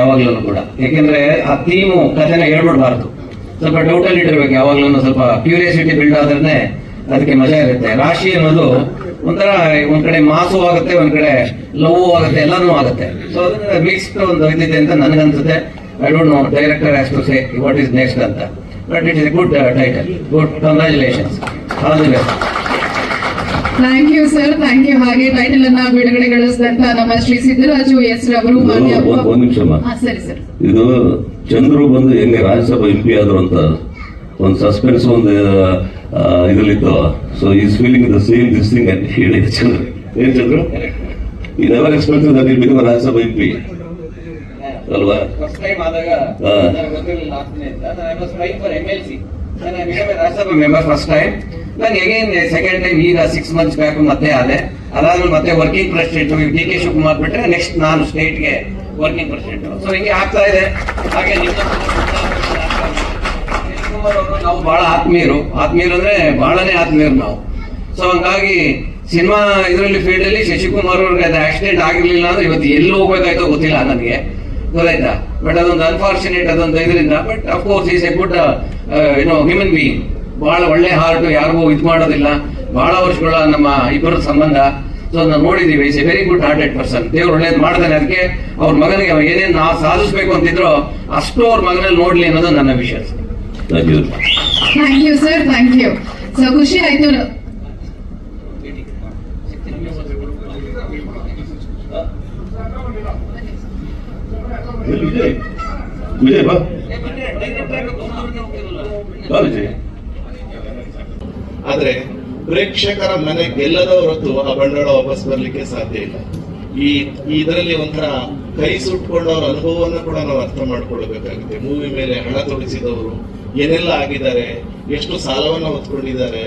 ಯಾವಾಗ್ಲೂ ಕೂಡ. ಯಾಕೆಂದ್ರೆ ಆ ಥೀಮು ಕಥೆನ ಹೇಳ್ಬಿಡ್ಬಾರ್ದು. ಸ್ವಲ್ಪ ಟೋಟಲ್ ಇಟ್ಟಿರ್ಬೇಕು ಯಾವಾಗ್ಲೂ ಸ್ವಲ್ಪ ಕ್ಯೂರಿಯಾಸಿಟಿ ಬಿಲ್ಡ್ ಆದ್ರೆ ಅದಕ್ಕೆ ಮಜಾ ಇರುತ್ತೆ. ರಾಶಿ ಅನ್ನೋದು ಒಂಥರ ಒಂದ್ ಕಡೆ ಮಾಸು ಆಗುತ್ತೆ, ಒಂದ್ ಕಡೆ ಲವ್ ಆಗುತ್ತೆ, ಎಲ್ಲಾನು ಆಗುತ್ತೆ. ಸೊ ಅದನ್ನ ಮಿಕ್ಸ್ಡ್ ಒಂದು ಇದಿದೆ ಅಂತ ನನಗನ್ಸುತ್ತೆ. I don't know director has to say what is next ಅಂತ. But it is a good title good congratulations all the best thank you sir thank you ಹಾಗೆ ಟೈಟಲ್ ಅನ್ನ ಬಿಡುಗಡೆಗೊಳಿಸಿದಂತ ನಮ್ಮ ಶ್ರೀ ಸಿದ್ದರಾಜು ಎಸ್. ರವರು ಮಾನ್ಯ ಇದು ಒಂದ್- ಸರಿ ಸರ್. ಇದು ಚಂದ್ರು ಬಂದು ಹೆಂಗೆ ರಾಜ್ಯಸಭಾ ಎಂ ಪಿ ಆದ್ರು ಅಂತ ಒಂದು ಸಸ್ಪೆನ್ಸ್ ಒಂದು ಇದರಲ್ಲಿತ್ತು. So is feeling the same this thing ಅಂತ ಹೇಳಿ ಚಂದ್ರ. ಏನ್ ಚಂದ್ರು? ಈ expense expect that I'll become Rajya Sabha M P ಅಲ್ವಾ ಫಸ್ಟ್ ಟೈಮ್ ನಾನು ಅಗೇನ್ ಸೆಕೆಂಡ್ ಟೈಮ್ ಈಗ ಸಿಕ್ಸ್ ಮಂತ್ಸ್ ಬ್ಯಾಕ್ ಮತ್ತೆ ಆದೆ. ಅದಾದ್ಮೇಲೆ ಮತ್ತೆ working president D K Shivakumar ಬಿಟ್ರೆ ನೆಕ್ಸ್ಟ್ ನಾನು ಸ್ಟೇಟ್ಗೆ ವರ್ಕಿಂಗ್ ಪ್ರೆಸಿಡೆಂಟ್ ಸೊ ಹಿಂಗೆ ಆಗ್ತಾ ಇದೆ. ಹಾಗೆ ನಾವು ಬಹಳ ಆತ್ಮೀಯರು. ಆತ್ಮೀಯರು ಅಂದ್ರೆ ಬಹಳನೇ ಆತ್ಮೀಯರು ನಾವು. ಸೊ ಹಂಗಾಗಿ ಸಿನಿಮಾ ಇದರಲ್ಲಿ ಫೀಲ್ಡ್ ಅಲ್ಲಿ ಶಶಿಕುಮಾರ್ ಅವ್ರಿಗೆ ಅದು ಆಕ್ಸಿಡೆಂಟ್ ಆಗಿರ್ಲಿಲ್ಲ ಅಂದ್ರೆ ಇವತ್ತು ಎಲ್ಲಿ ಹೋಗ್ಬೇಕಾಯ್ತೋ ಗೊತ್ತಿಲ್ಲ ನನಗೆ. ಗೊತ್ತಾಯ್ತಾ? ಬಟ್ ಅದೊಂದು ಅನ್ಫಾರ್ಚುನೇಟ್ ಅದೊಂದು ಇದರಿಂದ. But of course is a good ಏನೋ ಹ್ಯೂಮನ್ ಬೀಯಿಂಗ್ ಬಹಳ ಒಳ್ಳೆ ಹಾರ್ಟ್ ಯಾರಿಗೂ ಇದು ಮಾಡೋದಿಲ್ಲ. ಬಹಳ ವರ್ಷಗಳ ನಮ್ಮ ಇಬ್ಬರ ಸಂಬಂಧ. ಸೊ ಅದನ್ನ ನೋಡಿದೀವಿ. Is a very good hearted person ದೇವ್ರು ಒಳ್ಳೇದು ಮಾಡ್ತಾನೆ ಅದಕ್ಕೆ ಅವ್ರ ಮಗನಿಗೆ ಅವ್ರು ಏನೇನು ನಾವು ಸಾಧಿಸ್ಬೇಕು ಅಂತಿದ್ರು ಅಷ್ಟು ಅವ್ರ ಮಗನಲ್ಲಿ ನೋಡ್ಲಿ ಅನ್ನೋದು ನನ್ನ ವಿಷಯ thank you thank you sir thank you so ಖುಷಿ ಆಯ್ತು. ವಿಜಯ್ ವಿಜಯ್ ಬಾ. ಬಾ ವಿಜಯ್. ಆದ್ರೆ ಪ್ರೇಕ್ಷಕರ ಮನೆ ಗೆಲ್ಲದ ಹೊರತು ಆ ಬಂಡವಾಳ ವಾಪಸ್ ಬರ್ಲಿಕ್ಕೆ ಸಾಧ್ಯ ಇಲ್ಲ. ಈ ಇದರಲ್ಲಿ ಒಂಥರ ಕೈ ಸುಟ್ಕೊಂಡವರ ಅನುಭವವನ್ನು ಕೂಡ ನಾವು ಅರ್ಥ ಮಾಡ್ಕೊಳ್ಬೇಕಾಗುತ್ತೆ ಮೂವಿ ಮೇಲೆ ಹಣ ತೊಡಿಸಿದವರು ಏನೆಲ್ಲ ಆಗಿದ್ದಾರೆ, ಎಷ್ಟು ಸಾಲವನ್ನು ಹೊತ್ಕೊಂಡಿದ್ದಾರೆ,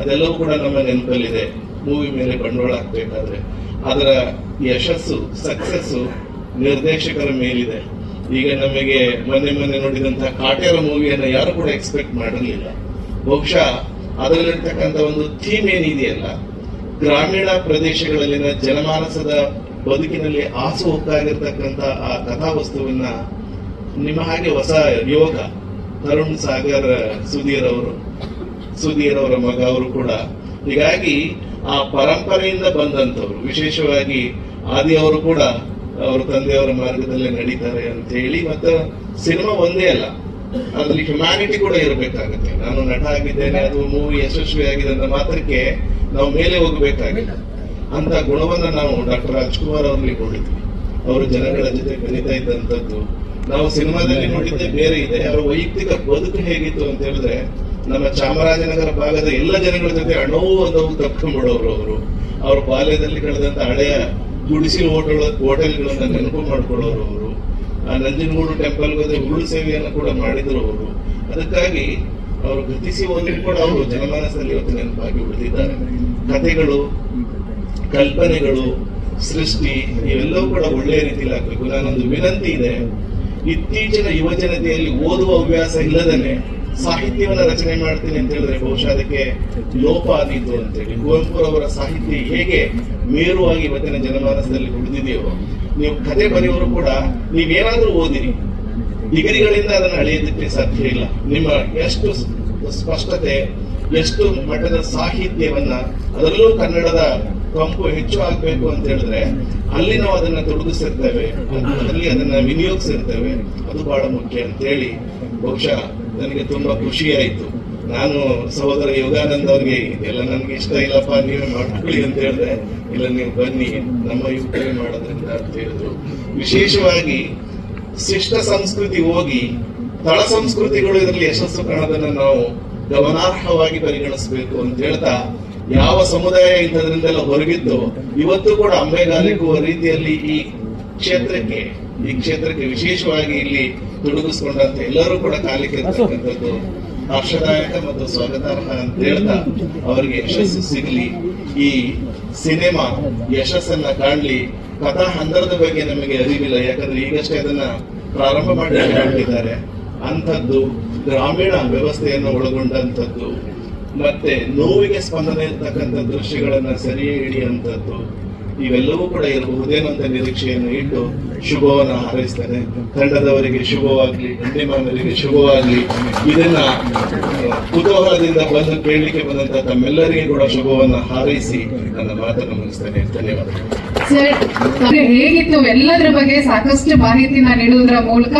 ಅದೆಲ್ಲವೂ ಕೂಡ ನಮ್ಮ ನೆನಪಲ್ಲಿದೆ. ಮೂವಿ ಮೇಲೆ ಬಂಡವಾಳ ಹಾಕ್ಬೇಕಾದ್ರೆ. ಅದರ ಯಶಸ್ಸು ಸಕ್ಸಸ್ಸು ನಿರ್ದೇಶಕರ ಮೇಲಿದೆ. ಈಗ ನಮಗೆ ಮೊನ್ನೆ ಮೊನ್ನೆ ನೋಡಿದಂತಹ ಕಾಟೇರ ಮೂವಿಯನ್ನು ಯಾರು ಕೂಡ ಎಕ್ಸ್ಪೆಕ್ಟ್ ಮಾಡಿರಲಿಲ್ಲ ಬಹುಶಃ ಅದರಲ್ಲಿರ್ತಕ್ಕಂಥ ಒಂದು ಥೀಮ್ ಏನಿದೆಯಲ್ಲ, ಗ್ರಾಮೀಣ ಪ್ರದೇಶಗಳಲ್ಲಿನ ಜನಮಾನಸದ ಬದುಕಿನಲ್ಲಿ ಆಸು ಹೊಕ್ಕಾಗಿರ್ತಕ್ಕಂಥ ಆ ಕಥಾವಸ್ತುವನ್ನ ನಿಮ್ಮ ಹಾಗೆ ಹೊಸ ಯುವಕ ತರುಣ್ ಸಾಗರ್ ಸುಧೀರ್ ಅವರು, ಸುಧೀರ್ ಅವರ ಮಗ ಅವರು ಕೂಡ, ಹೀಗಾಗಿ ಆ ಪರಂಪರೆಯಿಂದ ಬಂದಂಥವ್ರು, ವಿಶೇಷವಾಗಿ ಆದಿ ಅವರು ಕೂಡ, ಅವರ ತಂದೆಯವರ ಮಾರ್ಗದಲ್ಲೇ ನಡೀತಾರೆ ಅಂತ ಹೇಳಿ ಮತ್ತು ಸಿನಿಮಾ ಒಂದೇ ಅಲ್ಲ ಅದ್ರಲ್ಲಿ ಹ್ಯುಮ್ಯಾನಿಟಿ ಕೂಡ ಇರಬೇಕಾಗುತ್ತೆ. ನಾನು ನಟ ಆಗಿದ್ದೇನೆ, ಅದು ಮೂವಿ ಯಶಸ್ವಿ ಆಗಿದೆ ಅಂತ ಮಾತ್ರಕ್ಕೆ ನಾವು ಮೇಲೆ ಹೋಗಬೇಕಾಗಿಲ್ಲ ಅಂತ ಗುಣವನ್ನ ನಾವು ಡಾಕ್ಟರ್ ರಾಜ್ಕುಮಾರ್ ಅವರಲ್ಲಿ ಕೊಡಿದ್ವಿ ಅವರು ಜನಗಳ ಜೊತೆ ಬೆರೀತಾ ಇದ್ದಂಥದ್ದು. ನಾವು ಸಿನಿಮಾದಲ್ಲಿ ನೋಡಿದ್ದೆ ಬೇರೆ ಇದೆ. ಅವರ ವೈಯಕ್ತಿಕ ಬದುಕು ಹೇಗಿತ್ತು ಅಂತ ಹೇಳಿದ್ರೆ, ನಮ್ಮ ಚಾಮರಾಜನಗರ ಭಾಗದ ಎಲ್ಲ ಜನಗಳ ಜೊತೆ ಅಣವು ಅನ್ನೋವು ತಪ್ಕೊಂಡ್ಬಿಡೋರು ಅವರು. ಅವ್ರ ಬಾಲ್ಯದಲ್ಲಿ ಕಳೆದಂತ ಹಳೆಯ ಗುಡಿಸಿ ಹೋಟೆಲ್ ಹೋಟೆಲ್ಗಳನ್ನ ನೆನಪು ಮಾಡ್ಕೊಳ್ಳೋರು ಅವರು. ಆ ನಂಜನಗೂಡು ಟೆಂಪಲ್ ಉರುಳು ಸೇವೆಯನ್ನು ಕೂಡ ಮಾಡಿದ್ರು ಅವರು. ಅದಕ್ಕಾಗಿ ಅವರು ಗತಿಸಿ ಹೋದ್ರು ಕೂಡ ಅವರು ಜನಮಾನಸದಲ್ಲಿ ಇವತ್ತು ನೆನಪಾಗಿ ಉಳಿದಿದ್ದಾರೆ. ಕಥೆಗಳು, ಕಲ್ಪನೆಗಳು, ಸೃಷ್ಟಿ, ಇವೆಲ್ಲವೂ ಕೂಡ ಒಳ್ಳೆಯ ರೀತಿಯಲ್ಲಿ ಆಗ್ಬೇಕು. ನಾನೊಂದು ವಿನಂತಿ ಇದೆ. ಇತ್ತೀಚಿನ ಯುವ ಜನತೆಯಲ್ಲಿ ಓದುವ ಹವ್ಯಾಸ ಇಲ್ಲದನೆ ಸಾಹಿತ್ಯವನ್ನ ರಚನೆ ಮಾಡ್ತೀನಿ ಅಂತ ಹೇಳಿದ್ರೆ ಬಹುಶಃ ಅದಕ್ಕೆ ಲೋಪ ಆದೀತು ಅಂತೇಳಿ. ಕುವೆಂಪುರವರ ಸಾಹಿತ್ಯ ಹೇಗೆ ಮೇರುವಾಗಿ ಇವತ್ತಿನ ಜನಮಾನಸದಲ್ಲಿ ಉಳಿದಿದೆಯೋ ನೀವು ಕತೆ ಬರೆಯುವರು ಕೂಡ ನೀವೇನಾದ್ರೂ ಓದಿರಿ. ಡಿಗ್ರಿಗಳಿಂದ ಅದನ್ನು ಅಳೆಯೋದಕ್ಕೆ ಸಾಧ್ಯ ಇಲ್ಲ. ನಿಮ್ಮ ಎಷ್ಟು ಸ್ಪಷ್ಟತೆ, ಎಷ್ಟು ಮಟ್ಟದ ಸಾಹಿತ್ಯವನ್ನ ಅದರಲ್ಲೂ ಕನ್ನಡದ ಕಂಪು ಹೆಚ್ಚು ಆಗ್ಬೇಕು ಅಂತ ಹೇಳಿದ್ರೆ ಅಲ್ಲಿ ನಾವು ಅದನ್ನ ತೊಡಗಿಸಿರ್ತೇವೆ ಅದರಲ್ಲಿ ಅದನ್ನ ವಿನಿಯೋಗಿಸಿರ್ತೇವೆ. ಅದು ಬಹಳ ಮುಖ್ಯ ಅಂತ ಹೇಳಿ ಬಹುಶಃ ನನಗೆ ತುಂಬಾ ಖುಷಿ ನಾನು ಸಹೋದರ ಯೋಗಾನಂದ ಅವ್ರಿಗೆ, ಎಲ್ಲ ನನ್ಗೆ ಇಷ್ಟ ಇಲ್ಲಪ್ಪ, ನೀವೇ ಮಾಡ್ಕೊಳ್ಳಿ ಅಂತ ಹೇಳಿದ್ರೆ ಇಲ್ಲ, ನೀವು ಬನ್ನಿ, ನಮ್ಮ ಯುವಕರೇ ಮಾಡೋದ್ರಿಂದ ಅಂತ ಹೇಳಿದ್ರು. ವಿಶೇಷವಾಗಿ ಶಿಷ್ಟ ಸಂಸ್ಕೃತಿ ಹೋಗಿ, ತಳ ಸಂಸ್ಕೃತಿಗಳು ಇದರಲ್ಲಿ ಯಶಸ್ಸು ಕಾಣೋದನ್ನ ನಾವು ಗಮನಾರ್ಹವಾಗಿ ಪರಿಗಣಿಸಬೇಕು ಅಂತ ಹೇಳ್ತಾ, ಯಾವ ಸಮುದಾಯ ಇಂಥದ್ರಿಂದೆಲ್ಲ ಹೊರಗಿದ್ದು, ಇವತ್ತು ಕೂಡ ಅಂಬೆಗಾಲಿಗುವ ರೀತಿಯಲ್ಲಿ ಈ ಕ್ಷೇತ್ರಕ್ಕೆ ಈ ಕ್ಷೇತ್ರಕ್ಕೆ ವಿಶೇಷವಾಗಿ ಇಲ್ಲಿ ತೊಡಗಿಸ್ಕೊಂಡಂತ ಎಲ್ಲರೂ ಕೂಡ ಕಾಲಿಕೆ ಇರ್ತಕ್ಕಂಥದ್ದು ಹರ್ಷದಾಯಕ ಮತ್ತು ಸ್ವಾಗತಾರ್ಹ ಅಂತ ಹೇಳ್ತಾ ಅವರಿಗೆ ಯಶಸ್ಸು ಸಿಗಲಿ. ಈ ಸಿನಿಮಾ ಯಶಸ್ಸನ್ನ ಕಾಣ್ಲಿ. ಕಥಾ ಹಂದರದ ಬಗ್ಗೆ ನಮಗೆ ಅರಿವಿಲ್ಲ. ಯಾಕಂದ್ರೆ ಈಗಷ್ಟೇ ಅದನ್ನ ಪ್ರಾರಂಭ ಮಾಡಿದ್ದಾರೆ ಅಂಥದ್ದು ಗ್ರಾಮೀಣ ವ್ಯವಸ್ಥೆಯನ್ನು ಒಳಗೊಂಡಂಥದ್ದು. ಮತ್ತೆ ನೋವಿಗೆ ಸ್ಪಂದನೆ ಇರ್ತಕ್ಕಂಥ ದೃಶ್ಯಗಳನ್ನ ಸರಿಯೇ ಹಿಡಿಯುವಂಥದ್ದು ಇವೆಲ್ಲವೂ ಕೂಡ ಇರಬಹುದೇನಂತ ನಿರೀಕ್ಷೆಯನ್ನು ಇಟ್ಟು ಶುಭವನ್ನು ಹಾರೈಸ್ತಾರೆ. ತಂಡದವರಿಗೆ ಶುಭವಾಗ್ಲಿ ಗಣ್ಯಮಾನರಿಗೆ ಶುಭವಾಗ್ಲಿ. ಇದನ್ನ ಕುತೂಹಲದಿಂದ ಬಂದು ಕೇಳಲಿಕ್ಕೆ ಬಂದಂತ ತಮ್ಮೆಲ್ಲರಿಗೂ ಕೂಡ ಶುಭವನ್ನು ಹಾರೈಸಿ ನನ್ನ ಮಾತನ್ನು ಮುಗಿಸ್ತೇನೆ. ಧನ್ಯವಾದಗಳು. ಹೇಗಿತ್ತು ಎಲ್ಲದರ ಬಗ್ಗೆ ಸಾಕಷ್ಟು ಮಾಹಿತಿನ ನೀಡುವುದರ ಮೂಲಕ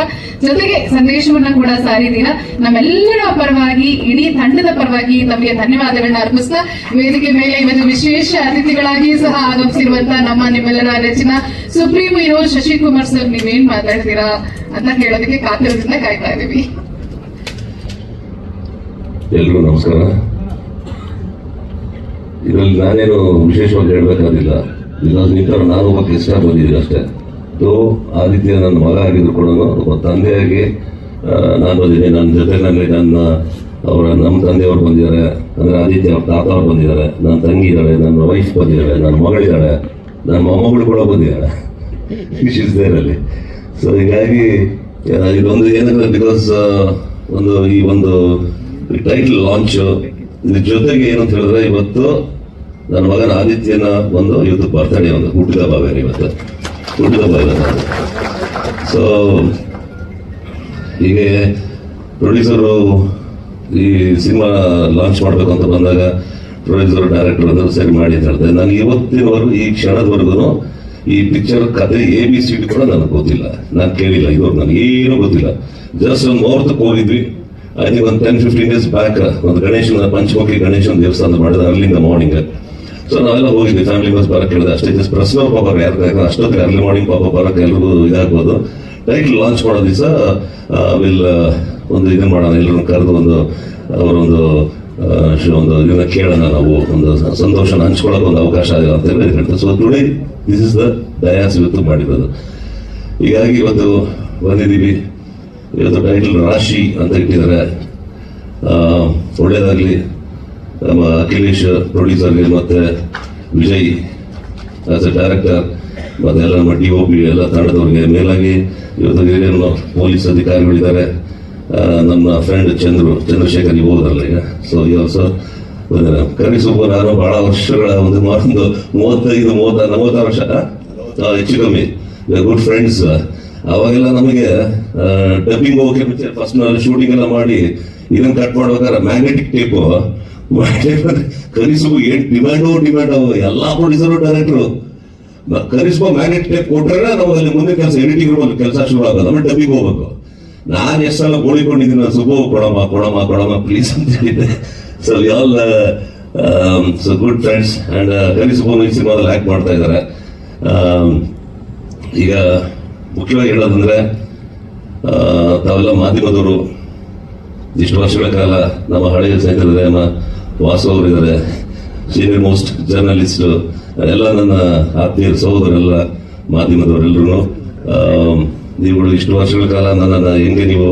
ಜೊತೆಗೆ ಸಂದೇಶವನ್ನ ಕೂಡ ಸಾರಿದ್ದೀರಾ. ನಮ್ಮೆಲ್ಲರ ಪರವಾಗಿ, ಇಡೀ ತಂಡದ ಪರವಾಗಿ ತಮಗೆ ಧನ್ಯವಾದಗಳನ್ನ ಅರ್ಪಿಸ್ತಾ, ವೇದಿಕೆ ಮೇಲೆ ಇವತ್ತು ವಿಶೇಷ ಅತಿಥಿಗಳಾಗಿ ಸಹ ಆಗಮಿಸಿರುವಂತ ನಮ್ಮ ನಿಮ್ಮೆಲ್ಲರ ನೆಚ್ಚಿನ ಸುಪ್ರೀಂ ಹೀರೋ ಶಶಿಕುಮಾರ್ ಸರ್, ನೀವೇನ್ ಮಾತಾಡ್ತೀರಾ ಅಂತ ಕೇಳೋದಕ್ಕೆ ಕಾತರದಿಂದ ಕಾಯ್ತಾ ಇದೀವಿ. ಎಲ್ರಿಗೂ ನಮಸ್ಕಾರ. ಇದರಲ್ಲಿ ನಾನೇನು ವಿಶೇಷವಾಗಿ ಹೇಳ್ಬೇಕಾದಿಲ್ಲ ಬಿಕಾಸ್ ನಿಂತರ ನಾನು ಒಬ್ಬ ಇಷ್ಟ ಬಂದಿದ್ದೀನಿ ಅಷ್ಟೇ. ಸೊ ಆ ರೀತಿಯ ನನ್ನ ಮಗ ಆಗಿದ್ರು ಕೂಡ ತಂದೆಯಾಗಿ ನಾನು ಬಂದಿದ್ದೆ. ನನ್ನ ಜೊತೆನಲ್ಲಿ ನನ್ನ ಅವರ ನಮ್ಮ ತಂದೆಯವರು ಬಂದಿದ್ದಾರೆ. ಅಂದರೆ ಆದಿತ್ಯ ಅವ್ರ ತಾತ ಅವ್ರು ಬಂದಿದ್ದಾರೆ. ನನ್ನ ತಂಗಿ ಇದ್ದಾಳೆ ನನ್ನ ವೈಫ್ ಬಂದಿದ್ದಾಳೆ ನನ್ನ ಮಗಳಿದ್ದಾಳೆ ನನ್ನ ಮೊಮ್ಮಗಳು ಕೂಡ ಬಂದಿದ್ದಾಳೆ ವಿಶೇಷದಲ್ಲಿ ಸೊ ಹೀಗಾಗಿ ಆ, ಇದೊಂದು ಏನಂದ್ರೆ ಬಿಕಾಸ್ ಒಂದು ಈ ಒಂದು ಟೈಟಲ್ ಲಾಂಚ್ ಇದ್ರ ಜೊತೆಗೆ ಏನಂತ ಹೇಳಿದ್ರೆ ಇವತ್ತು ನನ್ನ ಮಗನ ಆದಿತ್ಯನ ಒಂದು ಇವತ್ತು ಬರ್ತಡೇ ಒಂದು ಹುಟ್ಟಿದ ಬೇರೆ ಇವತ್ತು. ಹುಟ್ಟಿದ ಇವತ್ತು ಸೊ ಹೀಗೆ ಪ್ರೊಡ್ಯೂಸರು ಈ ಸಿನಿಮಾ ಲಾಂಚ್ ಮಾಡಬೇಕು ಅಂತ ಬಂದಾಗ ಪ್ರೊಡ್ಯೂಸರ್ ಡೈರೆಕ್ಟರ್ ಅಂದ್ರೆ ಸರಿ ಮಾಡಿ ಅಂತ ಹೇಳ್ತಾರೆ. ನಾನು ಇವತ್ತಿನವರೆಗೂ, ಈ ಕ್ಷಣದವರೆಗೂ ಈ ಪಿಕ್ಚರ್ ಕತೆ ಎ ಬಿ ಸಿ ಡಿ ಕೂಡ ನನಗೆ ಗೊತ್ತಿಲ್ಲ. ನಾನು ಕೇಳಿಲ್ಲ ಇವರು ನನಗೆ ಏನು ಗೊತ್ತಿಲ್ಲ. ಜಸ್ಟ್ ಒಂದು ಮುಹೂರ್ತಕ್ಕೆ ಹೋಗಿದ್ವಿ. ಐ ಥಿಂಕ್ ಒಂದು ಟೆನ್ ಫಿಫ್ಟೀನ್ ಡೇಸ್ ಬ್ಯಾಕ್ ಒಂದು ಗಣೇಶನ, ಪಂಚಮುಖಿ ಗಣೇಶನ ದೇವಸ್ಥಾನ ಮಾಡಿದ ಅರ್ಲಿಂದ ಮಾರ್ನಿಂಗ್ ಸೊ ನಾವೆಲ್ಲ ಹೋಗಿದ್ವಿ. ಫ್ಯಾಮಿಲಿ ಬಸ್ ಬರಕ್ಕೆ ಹೇಳಿದೆ ಅಷ್ಟೇ. ಜಸ್ಟ್ ಪ್ರೆಸ್ ಪಾಪ ಯಾರು ಅಷ್ಟೊತ್ತಿಗೆ ಅರ್ಲಿ ಮಾರ್ನಿಂಗ್ ಪಾಪ ಬರಕ್ಕೆ ಎಲ್ರಿಗೂ ಇದಾಗ್ಬೋದು. ಡೈರೆಕ್ಟ್ ಲಾಂಚ್ ಮಾಡೋ ದಿವಸ ವಿಲ್ ಒಂದು ಇದನ್ನ ಮಾಡೋಣ. ಎಲ್ಲರನ್ನು ಕರೆದು ಒಂದು, ಅವರೊಂದು ಒಂದು ಇದನ್ನ ಕೇಳೋಣ ನಾವು. ಒಂದು ಸಂತೋಷನ ಹಂಚ್ಕೊಳ್ಳೋಕೆ ಒಂದು ಅವಕಾಶ ಆಗಿದೆ ಅಂತ ಹೇಳಿ so today this is the dais ಇವತ್ತು ಮಾಡಿರೋದು. ಹೀಗಾಗಿ ಇವತ್ತು ಬಂದಿದ್ದೀವಿ. ಇವತ್ತು ಟೈಟಲ್ ರಾಶಿ ಅಂತ ಇಟ್ಟಿದ್ದಾರೆ. ಒಳ್ಳೇದಾಗ್ಲಿ. ನಮ್ಮ ಅಖಿಲೇಶ್ ಪ್ರೊಡ್ಯೂಸರ್ಗೆ ಮತ್ತೆ ವಿಜಯ್ ಆಸ್ ಎ ಡೈರೆಕ್ಟರ್ ಮತ್ತೆ ಎಲ್ಲ ನಮ್ಮ ಡಿ ಒ ಪಿ ಎಲ್ಲ ತಂಡದವ್ರಿಗೆ ಮೇಲಾಗಿ ಇವತ್ತು ಹಿರಿಯರು ಪೊಲೀಸ್ ಅಧಿಕಾರಿಗಳಿದ್ದಾರೆ. ನಮ್ಮ ಫ್ರೆಂಡ್ ಚಂದ್ರು, ಚಂದ್ರಶೇಖರ್, ನೀವು ಹೋದ್ರಲ್ಲ ಈಗ? ಸೊ ಇವರು ಸರ್ ಕರಿಸುಬ್ಬ ನಾನು ಬಹಳ ವರ್ಷಗಳ ಒಂದು ಒಂದು ಮೂವತ್ತೈದು, ಮೂವತ್ತ, ನಲವತ್ತಾರು ವರ್ಷ ಹೆಚ್ಚು ಕಮ್ಮಿ. ಗುಡ್ ಫ್ರೆಂಡ್ಸ್ ಅವಾಗೆಲ್ಲ ನಮಗೆ ಡಬ್ಬಿಂಗ್ ಹೋಗಕ್ಕೆ ಮುಂಚೆ ಫಸ್ಟ್ ಶೂಟಿಂಗ್ ಎಲ್ಲ ಮಾಡಿ, ಇದನ್ನು ಕಟ್ ಮಾಡ್ಬೇಕಾದ್ರೆ ಮ್ಯಾಗ್ನೆಟಿಕ್ ಟೇಪು ಕರಿಸುಬು ಏನ್ ಡಿಮ್ಯಾಂಡು ಡಿಮ್ಯಾಂಡ್ ಎಲ್ಲಾ ಪ್ರೊಡ್ಯೂಸರು ಡೈರೆಕ್ಟರು. ಕರಿಸ್ಬೋ ಮ್ಯಾಗ್ನೆಟ್ ಟೇಪ್ ಕೊಟ್ಟರೆ ನಾವು ಅಲ್ಲಿ ಮುಂದೆ ಕೆಲಸ ಎಡಿಟಿಂಗ್ ಒಂದು ಕೆಲಸ ಶುರು ಆಗೋದು. ಆಮೇಲೆ ಡಬ್ಬಿಗೆ ಹೋಗ್ಬೇಕು. ನಾನು ಎಷ್ಟೆಲ್ಲ ಗೋಳಿಕೊಂಡಿದ್ದೀನಿ ಸುಬೋ ಕೊಡಮ್ಮ ಕೊಡಮ್ಮ ಕೊಡಮ್ಮ ಪ್ಲೀಸ್ ಅಂತ ಹೇಳಿದ್ದೆ. So all so good friends and ಕನಿಷ್ಮ ಈ ಸಿನಿಮಾದಲ್ಲಿ ಆಕ್ಟ್ ಮಾಡ್ತಾ ಇದ್ದಾರೆ. ಆಮ್, ಈಗ ಮುಖ್ಯವಾಗಿ ಹೇಳೋದಂದ್ರೆ ತಾವೆಲ್ಲ ಮಾಧ್ಯಮದವರು ಇಷ್ಟು ವರ್ಷಗಳ ಕಾಲ ನಮ್ಮ ಹಳೆಯ ಸ್ನೇಹಿತರಿದ್ದಾರೆ ನಮ್ಮ ವಾಸು ಅವರಿದ್ದಾರೆ ಸೀನಿಯರ್ ಮೋಸ್ಟ್ ಜರ್ನಲಿಸ್ಟ್ ಎಲ್ಲ ನನ್ನ ಆತ್ಮೀಯ ಸಹೋದರೆಲ್ಲ ಮಾಧ್ಯಮದವರೆಲ್ಲರೂ ನೀವುಗಳು ಇಷ್ಟು ವರ್ಷಗಳ ಕಾಲ ನನ್ನನ್ನು ಹೆಂಗೆ ನೀವು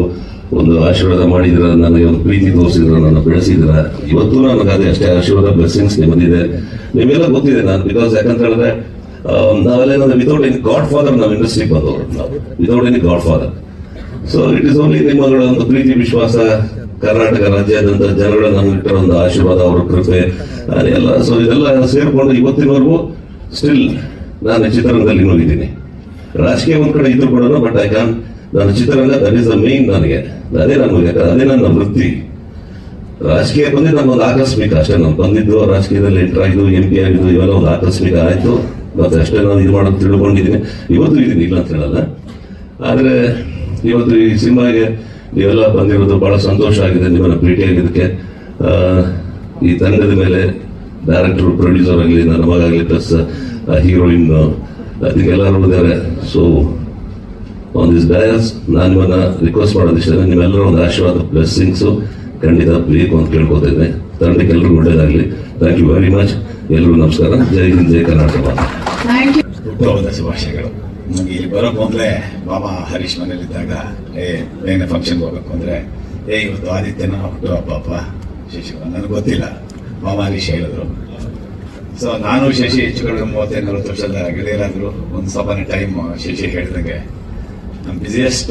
ಒಂದು ಆಶೀರ್ವಾದ ಮಾಡಿದಿರ ನನಗೆ ಒಂದು ಪ್ರೀತಿ ತೋರಿಸಿದ್ರ ನನ್ನ ಬೆಳೆಸಿದ್ರ ಇವತ್ತು ನನಗೆ ಅದೇ ಅಷ್ಟೇ ಆಶೀರ್ವಾದ ಬ್ಲೆಸ್ಸಿಂಗ್ಸ್ ಬಂದಿದೆ ನಿಮಗೆಲ್ಲ ಗೊತ್ತಿದೆ ನಾನು ಬಿಕಾಸ್ ಯಾಕಂತ ಹೇಳಿದ್ರೆ ನಾವೆಲ್ಲ ಏನಂದ್ರೆ ವಿತೌಟ್ ಎನಿ ಗಾಡ್ ಫಾದರ್ ನಾವು ಇಂಡಸ್ಟ್ರಿಗೆ ಬಂದವರು, ನಾವು. Without any godfather so it is only ನಿಮ್ಮಗಳ ಒಂದು ಪ್ರೀತಿ, ವಿಶ್ವಾಸ ಕರ್ನಾಟಕ ರಾಜ್ಯಾದ್ಯಂತ ಜನಗಳ ನಮ್ಗೆ ಒಂದು ಆಶೀರ್ವಾದ ಅವರ ಕೃಪೆ ಎಲ್ಲ. ಸೊ ಇದೆಲ್ಲ ಸೇರ್ಕೊಂಡು ಇವತ್ತಿನವರೆಗೂ ಸ್ಟಿಲ್ ನಾನು ಚಿತ್ರರಂಗದಲ್ಲಿ ಹೋಗಿದ್ದೀನಿ. ರಾಜಕೀಯ ಒಂದ್ ಕಡೆ ಇದ್ರು ಕೂಡ ಬಟ್ ಐ ಕ್ಯಾನ್ ನಾನು ಚಿತ್ರರಂಗ ದಟ್ ಈಸ್ ದ ಮೇನ್ ನನಗೆ. ಅದೇ ನನಗೆ ಅದೇ ನನ್ನ ವೃತ್ತಿ. ರಾಜಕೀಯ ಬಂದಿದ್ದು ನಮ್ಮೊಂದು ಆಕಸ್ಮಿಕ, ಅಷ್ಟೇ ನಾನು ಬಂದಿದ್ದು, ರಾಜಕೀಯದಲ್ಲಿ ಎಂಟರ್ ಆಗಿದ್ದು ಎಂ ಪಿ ಆಗಿದ್ದು, ಇವೆಲ್ಲ ಒಂದು ಆಕಸ್ಮಿಕ ಆಯಿತು. ಮತ್ತೆ ಅಷ್ಟೇ ನಾನು ಇದು ಮಾಡೋದು ತಿಳ್ಕೊಂಡಿದ್ದೀನಿ. ಇವತ್ತು ಇದ್ದೀನಿ, ಇಲ್ಲ ಅಂತ ಹೇಳಲ್ಲ. ಆದ್ರೆ, ಇವತ್ತು ಈ ಸಿನಿಮಾಗೆ ನೀವೆಲ್ಲ ಬಂದಿರೋದು ಬಹಳ ಸಂತೋಷ ಆಗಿದೆ ನಿಮ್ಮನ್ನ ಭೇಟಿಯಾಗಿದ್ದಕ್ಕೆ ಆ, ಈ ತಂಡದ ಮೇಲೆ ಡೈರೆಕ್ಟರ್ ಪ್ರೊಡ್ಯೂಸರ್ ಆಗಲಿ ನನ್ನ ಮಗ ಆಗಲಿ ಪ್ಲಸ್ ಹೀರೋಯಿನ್ ಅದಕ್ಕೆಲ್ಲರೂ ಇದ್ದಾರೆ ಸೊ ಆನ್ ದಿಸ್ ಡಯಸ್ ನಾನು ನಿಮ್ಮನ್ನ ರಿಕ್ವೆಸ್ಟ್ ಮಾಡೋದಿಷ್ಟೇ ನಿಮ್ಮೆಲ್ಲರ ಒಂದು ಆಶೀರ್ವಾದ ಬ್ಲೆಸ್ಸಿಂಗ್ಸು ಖಂಡಿತ ಬೇಕು ಅಂತ ಕೇಳ್ಕೊತೇನೆ ತಂಡಕ್ಕೆ ಎಲ್ಲರೂ ಒಳ್ಳೇದಾಗಲಿ. ಥ್ಯಾಂಕ್ ಯು ವೆರಿ ಮಚ್ ಎಲ್ಲರೂ ನಮಸ್ಕಾರ. ಜೈ ಹಿಂದ್ ಜೈ ಕರ್ನಾಟಕ. ಶುಭಾಶಯಗಳು. ಇಲ್ಲಿ ಬರೋಕ್ ಮೊದಲೇ ಬಾಬಾ ಹರೀಶ್ ಮನೇಲಿದ್ದಾಗ, ಏ ಬೇಗನೆ ಫಂಕ್ಷನ್ಗೆ ಹೋಗಬೇಕು ಅಂದರೆ, ಏ, ಇವತ್ತು ಆದಿತ್ಯನ ಹುಟ್ಟು ಅಪ್ಪ ಶಶಿ ನನಗೆ ಗೊತ್ತಿಲ್ಲ. ಬಾಬಾ ಹರೀಶ್ ಹೇಳಿದ್ರು. ಸೊ ನಾನು ಶಶಿ ಹೆಚ್ಚು ಕಡಿಮೆ ಮೂವತ್ತೈದು, ನಲವತ್ತು ವರ್ಷದ ಗೆಳೆಯರಾದ್ರು. ಒಂದು ಸ್ವಲ್ಪನೇ ಟೈಮ್ ಶಶಿ ಹೇಳಿದಂಗೆ. ನಮ್ಮ ಬಿಸಿಯೆಸ್ಟ್